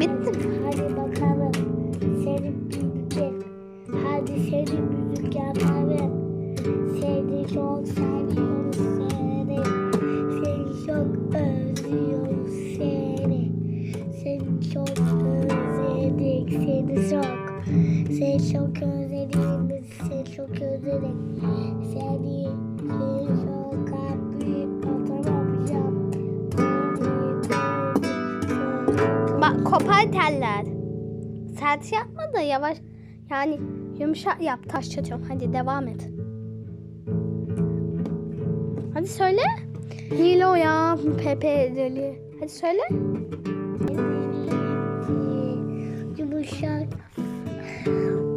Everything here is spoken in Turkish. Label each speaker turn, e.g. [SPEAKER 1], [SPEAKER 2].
[SPEAKER 1] Bitti mi? Hadi bakalım. Seni büyüdük. Hadi seni büyüdük. Seni çok seviyoruz seni. Seni çok özlüyoruz. Seni çok özledik seni çok özledik. Seni çok kalbim atamamayacağım.
[SPEAKER 2] Bak kopar teller. Sert yapma da yavaş. Yani yumuşak yap taş çatıyorum. Hadi devam et. Hadi söyle. Nilo ya. Pepe deli. Hadi söyle.
[SPEAKER 1] Bye.